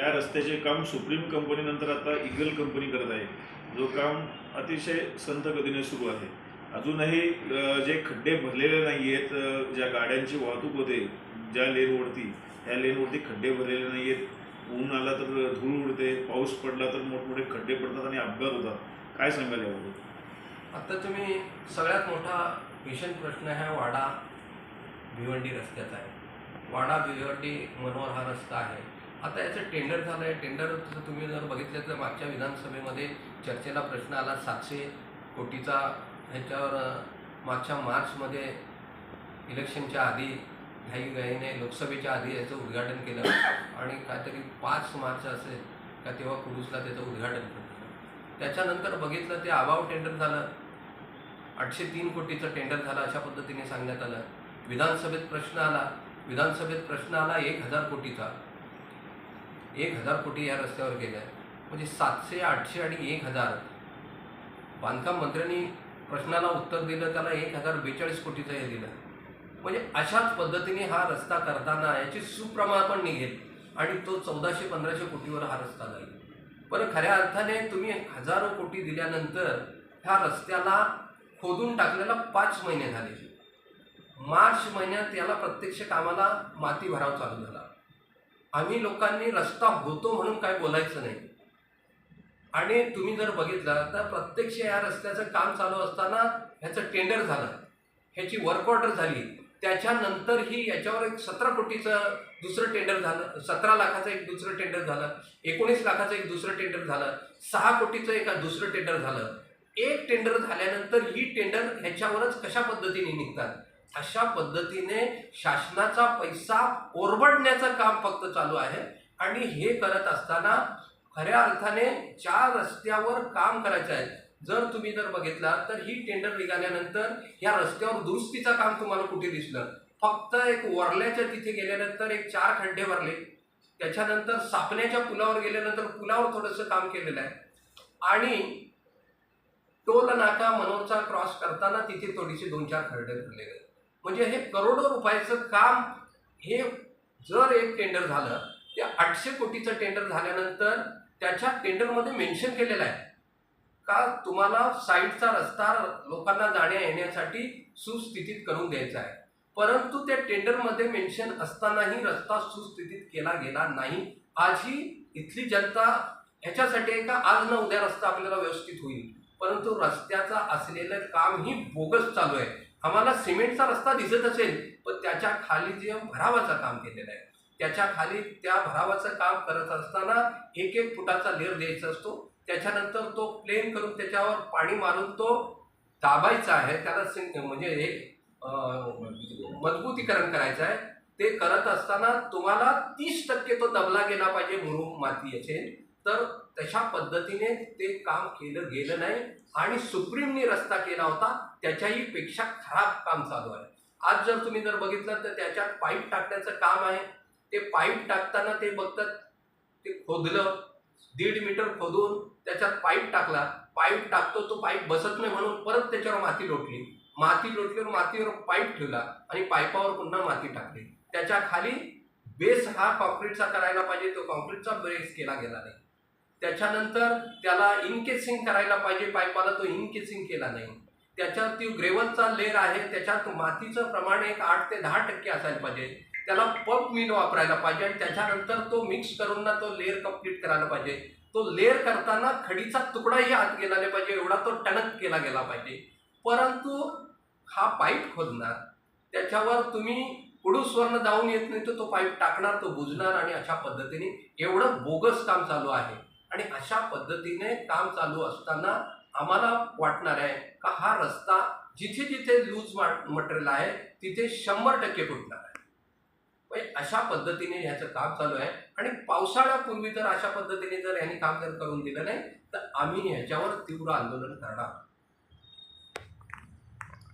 या रस्त्याचे काम सुप्रीम कंपनीनंतर आता इगल कंपनी करत आहे. जो काम अतिशय संत गतीने सुरू आहे. अजूनही जे खड्डे भरलेले नाही आहेत ज्या गाड्यांची वाहतूक होते ज्या लेनवरती त्या लेनवरती खड्डे भरलेले नाही आहेत ऊन आला तर धूळ उडते पाऊस पडला तर मोठमोठे खड्डे पडतात आणि अपघात होतात. काय सांगायला याबद्दल? आता तुम्ही सगळ्यात मोठा भीषण प्रश्न हा वाडा भिवंडी रस्त्याचा आहे. वाडा भिवंडी मनोहर हा रस्ता आहे. आता याचं टेंडर झालं आहे टेंडर तसं तुम्ही जर बघितलं तर मागच्या विधानसभेमध्ये चर्चेला प्रश्न आला. सातशे कोटीचा ह्याच्यावर मागच्या मार्चमध्ये इलेक्शनच्या आधी घाईघाईने लोकसभेच्या आधी याचं उद्घाटन केलं. आणि काहीतरी पाच मार्च असेल का तेव्हा कुडूसला त्याचं उद्घाटन केलं त्याच्यानंतर बघितलं ते अभाव टेंडर झालं. आठशे तीन कोटीचं टेंडर झालं अशा पद्धतीने सांगण्यात आलं. विधानसभेत प्रश्न आला. विधानसभेत प्रश्न आला एक हजार कोटीचा. एक हजार कोटी या रस्त्यावर गेल्या. म्हणजे सातशे आठशे आणि एक हजार. बांधकाम मंत्र्यांनी प्रश्नाला उत्तर दिलं त्याला एक हजार बेचाळीस कोटीचं हे दिलं. म्हणजे अशाच पद्धतीने हा रस्ता करताना याची सुप्रमाण पण निघेल आणि तो चौदाशे पंधराशे कोटीवर हा रस्ता जाईल. बरं खऱ्या अर्थाने तुम्ही हजारो कोटी दिल्यानंतर ह्या रस्त्याला खोदून टाकलेला पाच महिने झाले. मार्च महिन्यात याला प्रत्यक्ष कामाला माती भराव चालू झाला. आम्ही लोकांनी रस्ता होतो म्हणून काय बोलायचं नाही. आणि तुम्ही जर बघितलं तर प्रत्यक्ष या रस्त्याचं काम चालू असताना ह्याचं टेंडर झालं. ह्याची वर्क ऑर्डर झाली. त्याच्यानंतरही याच्यावर एक सतरा कोटीचं दुसरं टेंडर झालं. सतरा लाखाचं एक दुसरं टेंडर झालं. एकोणीस लाखाचं एक दुसरं टेंडर झालं. सहा कोटीचं एक दुसरं टेंडर झालं. एक टेंडर झाल्यानंतर ही टेंडर ह्याच्यावरच कशा पद्धतीने निघतात? अशा पद्धतीने शासनाचा पैसा ओरबडण्याचं काम फक्त चालू आहे. आणि हे करत असताना खऱ्या अर्थाने ज्या रस्त्यावर काम करायचं आहे. जर तुम्ही जर बघितला तर ही टेंडर निघाल्यानंतर या रस्त्यावर दुरुस्तीचं काम तुम्हाला कुठे दिसलं? फक्त एक वरल्याच्या तिथे गेल्यानंतर एक चार खड्डे भरले त्याच्यानंतर सापण्याच्या पुलावर गेल्यानंतर पुलावर थोडंसं काम केलेलं आहे. आणि टोल नाका मनोरचा क्रॉस करताना तिथे थोडीशी दोन चार खड्डे भरले गेले. म्हणजे हे करोडो रुपयाचं काम हे जर एक टेंडर झालं ते आठशे कोटीचं टेंडर झाल्यानंतर त्याच्या टेंडरमध्ये मेन्शन केलेलं आहे. का तुम्हाला साईडचा रस्ता लोकांना जाण्या येण्यासाठी सुस्थितीत करून द्यायचा आहे. परंतु त्या टेंडरमध्ये मेन्शन असतानाही रस्ता सुस्थितीत केला गेला नाही. आजही इथली जनता ह्याच्यासाठी आहे का? आज ना उद्या रस्ता आपल्याला व्यवस्थित होईल. परंतु रस्त्याचा असलेलं काम ही बोगस चालू आहे. आम्हाला सिमेंटचा रस्ता दिसत असेल पण त्याच्याखाली जे भरावाचं काम केलेलं आहे. त्याच्याखाली त्या भरावाचं काम करत असताना एक एक फुटाचा लेअर द्यायचा असतो. त्याच्यानंतर तो प्लेन करून त्याच्यावर पाणी मारून तो दाबायचा आहे. त्याला सि म्हणजे हे मजबूतीकरण करायचं आहे. ते करत असताना तुम्हाला तीस टक्के तो दबला गेला पाहिजे मुरुम माती असेल तर तशा पद्धतीने ते काम केलं गेलं नाही. आणि सुप्रीमने रस्ता केला होता त्याच्याही पेक्षा खराब काम चालू आहे. आज जर तुम्ही जर बघितलं तर त्याच्यात पाईप टाकण्याचं काम आहे. ते पाईप टाकताना ते बघतात ते खोदलं दीड मीटर खोदून त्याच्यात पाईप टाकला. पाईप टाकतो तो पाईप बसत नाही म्हणून परत त्याच्यावर माती लोटली. माती लोटल्यावर मातीवर पाईप ठेवला आणि पाईपावर पुन्हा माती टाकली. त्याच्याखाली बेस हा कॉन्क्रीटचा करायला पाहिजे. तो कॉन्क्रीटचा बेस केला गेला नाही. त्याच्यानंतर त्याला इनकेसिंग करायला पाहिजे पाईपाला तो इनकेसिंग केला नाही. त्याच्यात ती ग्रेवलचा लेअर आहे त्याच्यात मातीचं प्रमाण एक आठ ते दहा टक्के असायला पाहिजे. त्याला पप मिल वापरायला पाहिजे आणि त्याच्यानंतर तो मिक्स करून ना तो लेअर कंप्लीट करायला पाहिजे. तो लेअर करताना खडीचा तुकडाही आत गेला नाही पाहिजे एवढा तो टणक केला गेला पाहिजे. परंतु हा पाईप खोदणार त्याच्यावर तुम्ही कुडूसवरनं जाऊन येत नाही तर तो पाईप टाकणार तो बुजणार आणि अशा पद्धतीने एवढं बोगस काम चालू आहे. आणि अशा पद्धतीने काम चालू असताना आम्हाला वाटणार आहे का हा रस्ता जिथे जिथे लूज मटेरियल आहे तिथे शंभर टक्के फुटणार आहे. म्हणजे अशा पद्धतीने ह्याचं काम चालू आहे. आणि पावसाळ्यापूर्वी जर अशा पद्धतीने जर यांनी काम जर करून दिलं नाही तर आम्ही ह्याच्यावर तीव्र आंदोलन करणार